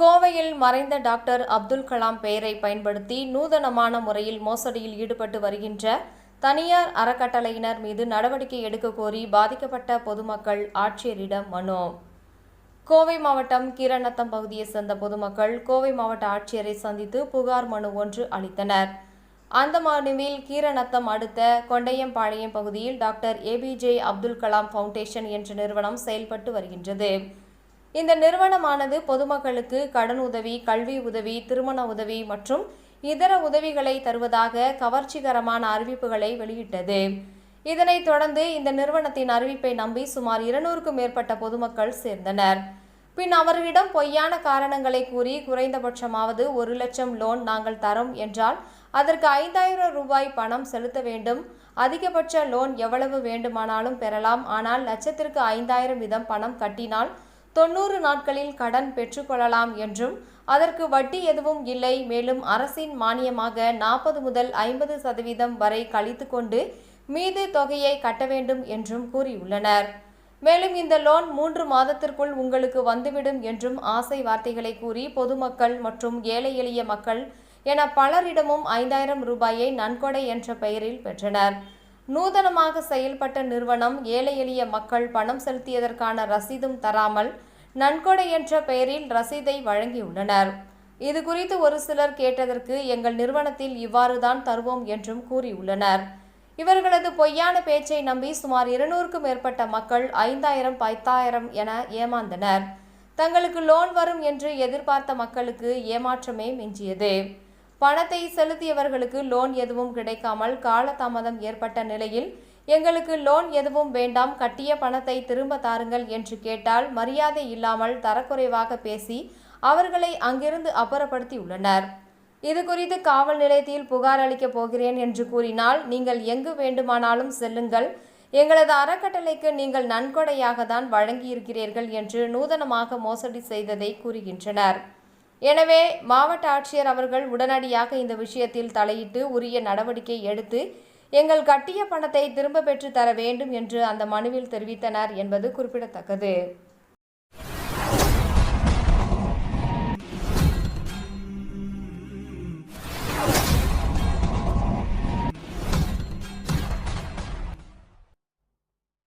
கோவையில் மறைந்த டாக்டர் அப்துல் கலாம் பெயரை பயன்படுத்தி நூதனமான முறையில் மோசடியில் ஈடுபட்டு வருகின்ற தனியார் அறக்கட்டளையினர் மீது நடவடிக்கை எடுக்க கோரி பாதிக்கப்பட்ட பொதுமக்கள் ஆட்சியரிடம் மனு. கோவை மாவட்டம் கீரநத்தம் பகுதியைச் சேர்ந்த பொதுமக்கள் கோவை மாவட்ட ஆட்சியரை சந்தித்து புகார் மனு ஒன்று அளித்தனர். அந்த மனுவில் கீரநத்தம் அடுத்த கொண்டையம்பாளையம் பகுதியில் doctor APJ Abdul Kalam foundation என்ற நிறுவனம் செயல்பட்டு வருகின்றது. இந்த நிறுவனமானது பொதுமக்களுக்கு கடன் உதவி கல்வி உதவி திருமண உதவி மற்றும் இதர உதவிகளை தருவதாக கவர்ச்சிகரமான அறிவிப்புகளை வெளியிட்டது. இதனைத் தொடர்ந்து இந்த நிறுவனத்தின் அறிவிப்பை நம்பி சுமார் இருநூறுக்கும் மேற்பட்ட பொதுமக்கள் சேர்ந்தனர். பின் அவர்களிடம் பொய்யான காரணங்களை கூறி குறைந்தபட்சமாவது ஒரு லட்சம் லோன் நாங்கள் தரோம் என்றால் அதற்கு ஐந்தாயிரம் ரூபாய் பணம் செலுத்த வேண்டும். அதிகபட்ச லோன் எவ்வளவு வேண்டுமானாலும் பெறலாம். ஆனால் லட்சத்திற்கு ஐந்தாயிரம் வீதம் பணம் கட்டினால் தொண்ணூறு நாட்களில் கடன் பெற்றுக்கொள்ளலாம் என்றும் அதற்கு வட்டி எதுவும் இல்லை. மேலும் அரசின் மானியமாக நாற்பது முதல் ஐம்பது சதவீதம் வரை கழித்து கொண்டு மீது தொகையை கட்ட வேண்டும் என்றும் கூறியுள்ளனர். மேலும் இந்த லோன் மூன்று மாதத்திற்குள் உங்களுக்கு வந்துவிடும் என்றும் ஆசை வார்த்தைகளை கூறி பொதுமக்கள் மற்றும் ஏழை எளிய மக்கள் என பலரிடமும் ஐந்தாயிரம் ரூபாயை நன்கொடை என்ற பெயரில் பெற்றனர். நூதனமாக செயல்பட்ட நிறுவனம் ஏழை எளிய மக்கள் பணம் செலுத்தியதற்கான ரசீதும் தராமல் நன்கொடை என்ற பெயரில் ரசீதை வழங்கியுள்ளனர். இது குறித்து ஒரு சிலர் கேட்டதற்கு எங்கள் நிறுவனத்தில் இவ்வாறுதான் தருவோம் என்றும் கூறியுள்ளனர். இவர்களது பொய்யான பேச்சை நம்பி சுமார் இருநூறுக்கும் மேற்பட்ட மக்கள் ஐந்தாயிரம் பத்தாயிரம் என ஏமாந்தனர். தங்களுக்கு லோன் வரும் என்று எதிர்பார்த்த மக்களுக்கு ஏமாற்றமே மிஞ்சியது. பணத்தை செலுத்தியவர்களுக்கு லோன் எதுவும் கிடைக்காமல் காலதாமதம் ஏற்பட்ட நிலையில் எங்களுக்கு லோன் எதுவும் வேண்டாம் கட்டிய பணத்தை திரும்ப தாருங்கள் என்று கேட்டால் மரியாதை இல்லாமல் தரக்குறைவாக பேசி அவர்களை அங்கிருந்து அப்புறப்படுத்தியுள்ளனர். இது குறித்து காவல் நிலையத்தில் புகார் அளிக்கப் போகிறேன் என்று கூறினால் நீங்கள் எங்கு வேண்டுமானாலும் செல்லுங்கள். எங்களது அறக்கட்டளைக்கு நீங்கள் நன்கொடையாக தான் வழங்கியிருக்கிறீர்கள் என்று நூதனமாக மோசடி செய்ததை கூறுகின்றனர். எனவே மாவட்ட ஆட்சியர் அவர்கள் உடனடியாக இந்த விஷயத்தில் தலையிட்டு உரிய நடவடிக்கை எடுத்து எங்கள் கட்டிய பணத்தை திரும்ப பெற்று தர வேண்டும் என்று அந்த மனுவில் தெரிவித்தனர் என்பது குறிப்பிடத்தக்கது.